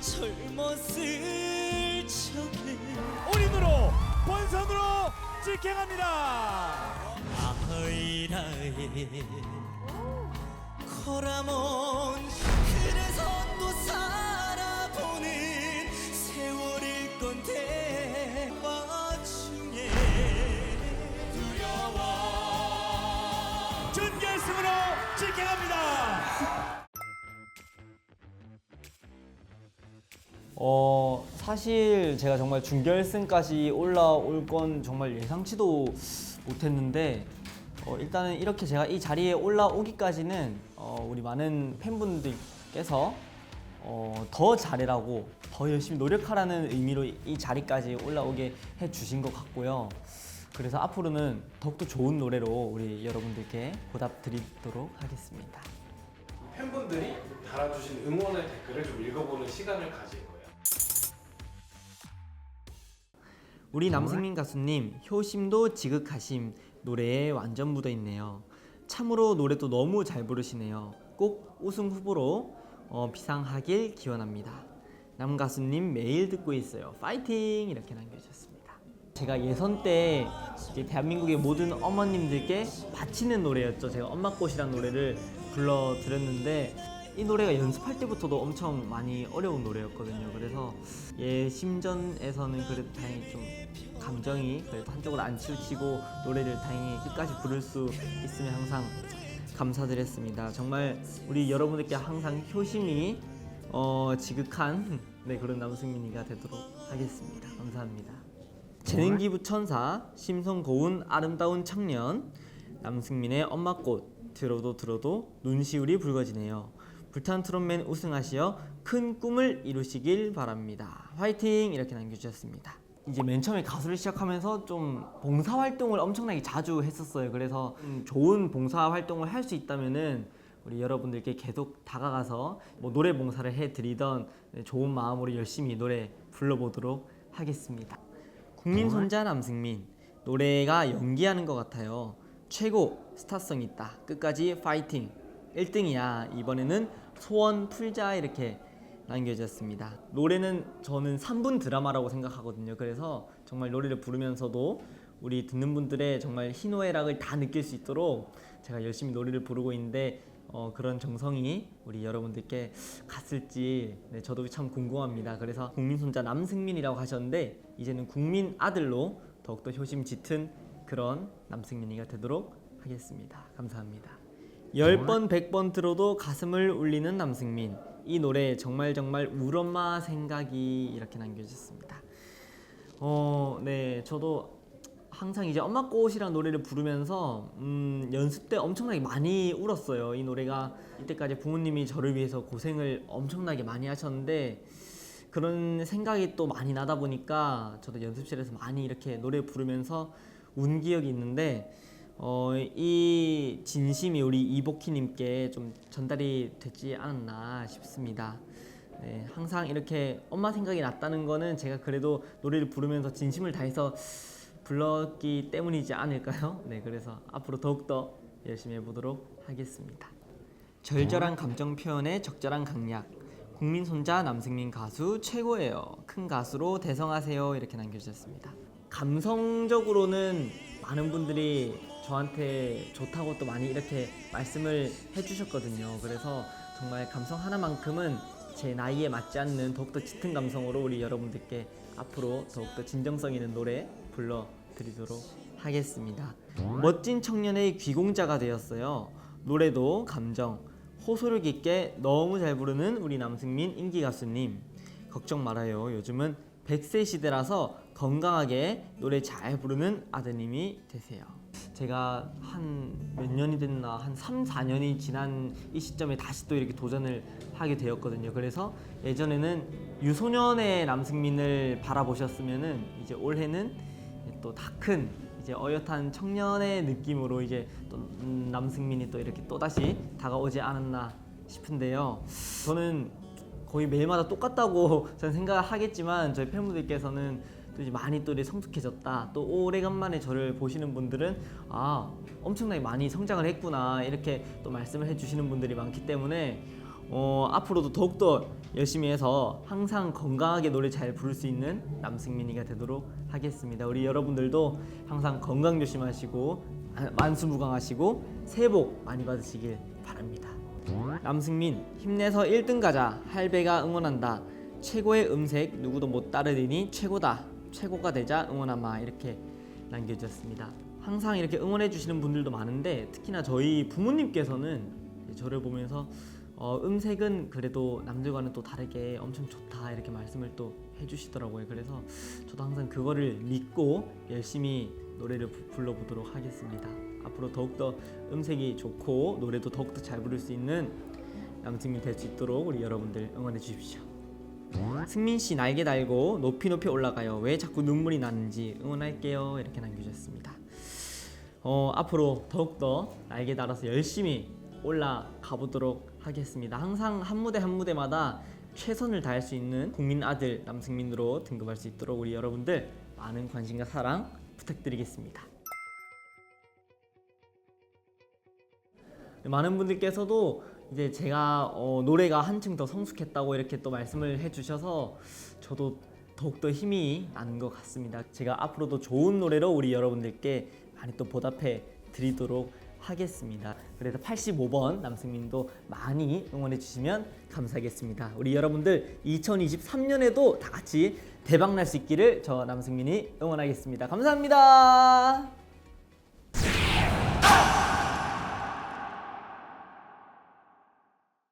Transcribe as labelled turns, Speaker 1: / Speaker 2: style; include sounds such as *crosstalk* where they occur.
Speaker 1: 젊었을 적에
Speaker 2: 올인으로 본선으로 직행합니다.
Speaker 1: 아이라에 코라몬 그래서 또 살아보는 세월일 건데 와중에 두려워
Speaker 2: 준결승으로 직행합니다.
Speaker 3: 어 사실 제가 정말 준결승까지 올라올 건 정말 예상치도 못했는데 어, 일단은 이렇게 제가 이 자리에 올라오기까지는 어, 우리 많은 팬분들께서 어, 더 잘해라고 더 열심히 노력하라는 의미로 이 자리까지 올라오게 해주신 것 같고요. 그래서 앞으로는 더욱더 좋은 노래로 우리 여러분들께 보답드리도록 하겠습니다.
Speaker 4: 팬분들이 달아주신 응원의 댓글을 좀 읽어보는 시간을 거
Speaker 3: 우리 남승민 가수님 효심도 지극하심 노래에 완전 묻어 있네요. 참으로 노래도 너무 잘 부르시네요. 꼭 우승 후보로 어, 비상하길 기원합니다. 남 가수님 매일 듣고 있어요. 파이팅 이렇게 남겨주셨습니다. 제가 예선 때 이제 대한민국의 모든 어머님들께 바치는 노래였죠. 제가 엄마 꽃이란 노래를 불러 드렸는데 이 노래가 연습할 때부터도 엄청 많이 어려운 노래였거든요. 그래서 예심전에서는 그래도 다행히 좀 감정이 그래도 한쪽으로 안 치우치고 노래를 다행히 끝까지 부를 수 있으면 항상 감사드렸습니다. 정말 우리 여러분들께 항상 효심이 어, 지극한 *laughs* 네, 그런 남승민이가 되도록 하겠습니다. 감사합니다. 재능기부 천사, 심성 고운 아름다운 청년, 남승민의 엄마꽃 들어도 들어도 눈시울이 붉어지네요. 불탄 트롯맨 우승하시어 큰 꿈을 이루시길 바랍니다. 화이팅 이렇게 남겨주셨습니다. 이제 맨 처음에 가수를 시작하면서 좀 봉사 활동을 엄청나게 자주 했었어요. 그래서 음, 좋은 봉사 활동을 할 수 있다면은 우리 여러분들께 계속 다가가서 뭐 노래 봉사를 해드리던 네, 좋은 마음으로 열심히 노래 불러보도록 하겠습니다. 국민 손자 남승민 노래가 연기하는 것 같아요. 최고 스타성 있다. 끝까지 파이팅. 1등이야. 이번에는 소원 풀자 이렇게 남겨졌습니다. 노래는 저는 3분 드라마라고 생각하거든요. 그래서 정말 노래를 부르면서도 우리 듣는 분들의 정말 희노애락을 다 느낄 수 있도록 제가 열심히 노래를 부르고 있는데 어, 그런 정성이 우리 여러분들께 갔을지 네, 저도 참 궁금합니다. 그래서 국민 손자 남승민이라고 하셨는데 이제는 국민 아들로 더욱더 효심 짙은 그런 남승민이가 되도록 하겠습니다. 감사합니다. 10번 100번 들어도 가슴을 울리는 남승민 이 노래 정말 정말 울엄마 생각이 이렇게 남겨주셨습니다. 어, 네, 저도 항상 이제 엄마 꽃이라는 노래를 부르면서 음, 연습 때 엄청나게 많이 울었어요. 이 노래가 이때까지 부모님이 저를 위해서 고생을 엄청나게 많이 하셨는데 그런 생각이 또 많이 나다 보니까 저도 연습실에서 많이 이렇게 노래 부르면서 운 기억이 있는데 어, 이 진심이 우리 이복희님께 좀 전달이 되지 않았나 싶습니다. 네, 항상 이렇게 엄마 생각이 났다는 거는 제가 그래도 노래를 부르면서 진심을 다해서 불렀기 때문이지 않을까요? 네, 그래서 앞으로 더욱더 열심히 해보도록 하겠습니다. 절절한 감정 표현에 적절한 강약. 국민 손자 남승민 가수 최고예요. 큰 가수로 대성하세요. 이렇게 남겨주셨습니다. 감성적으로는 많은 분들이 저한테 좋다고 또 많이 이렇게 말씀을 해주셨거든요. 그래서 정말 감성 하나만큼은 제 나이에 맞지 않는 더욱더 짙은 감성으로 우리 여러분들께 앞으로 더욱더 진정성 있는 노래 불러드리도록 하겠습니다. 멋진 청년의 귀공자가 되었어요. 노래도 감정, 호소력 있게 너무 잘 부르는 우리 남승민 인기 가수님. 걱정 말아요. 요즘은 100세 시대라서 건강하게 노래 잘 부르는 아드님이 되세요. 제가 한 몇 년이 됐나 한 3, 4년이 지난 이 시점에 다시 또 이렇게 도전을 하게 되었거든요. 그래서 예전에는 유소년의 남승민을 바라보셨으면은 이제 올해는 또 다 큰 이제 어엿한 청년의 느낌으로 이제 또 음, 남승민이 또 이렇게 또 다시 다가오지 않았나 싶은데요. 저는 거의 매일마다 똑같다고 *laughs* 저는 생각을 하겠지만 저희 팬분들께서는 또 이제 많이 또 이제 성숙해졌다. 또 오래간만에 저를 보시는 분들은 아 엄청나게 많이 성장을 했구나 이렇게 또 말씀을 해주시는 분들이 많기 때문에 어, 앞으로도 더욱더 열심히 해서 항상 건강하게 노래 잘 부를 수 있는 남승민이가 되도록 하겠습니다. 우리 여러분들도 항상 건강 조심하시고 아, 만수무강하시고 새해 복 많이 받으시길 바랍니다. 남승민 힘내서 1등 가자 할배가 응원한다 최고의 음색 누구도 못 따르리니 최고다 최고가 되자 응원하마 이렇게 남겨주셨습니다. 항상 이렇게 응원해 주시는 분들도 많은데 특히나 저희 부모님께서는 저를 보면서 어, 음색은 그래도 남들과는 또 다르게 엄청 좋다 이렇게 말씀을 또 해주시더라고요. 그래서 저도 항상 그거를 믿고 열심히 노래를 부- 불러보도록 하겠습니다. 앞으로 더욱더 음색이 좋고 노래도 더욱더 잘 부를 수 있는 남승민 될 수 있도록 우리 여러분들 응원해 주십시오. 승민 씨 날개 달고 높이 높이 올라가요. 왜 자꾸 눈물이 나는지 응원할게요. 이렇게 남겨주셨습니다. 어, 앞으로 더욱더 날개 달아서 열심히 올라가 보도록 하겠습니다. 항상 한 무대 한 무대마다 최선을 다할 수 있는 국민 아들 남승민으로 등급할 수 있도록 우리 여러분들 많은 관심과 사랑 부탁드리겠습니다. 많은 분들께서도 이제 제가 어, 노래가 한층 더 성숙했다고 이렇게 또 말씀을 해주셔서 저도 더욱더 힘이 나는 것 같습니다. 제가 앞으로도 좋은 노래로 우리 여러분들께 많이 또 보답해 드리도록 하겠습니다. 그래서 85번 남승민도 많이 응원해 주시면 감사하겠습니다. 우리 여러분들 2023년에도 다 같이 대박 날 수 있기를 저 남승민이 응원하겠습니다. 감사합니다.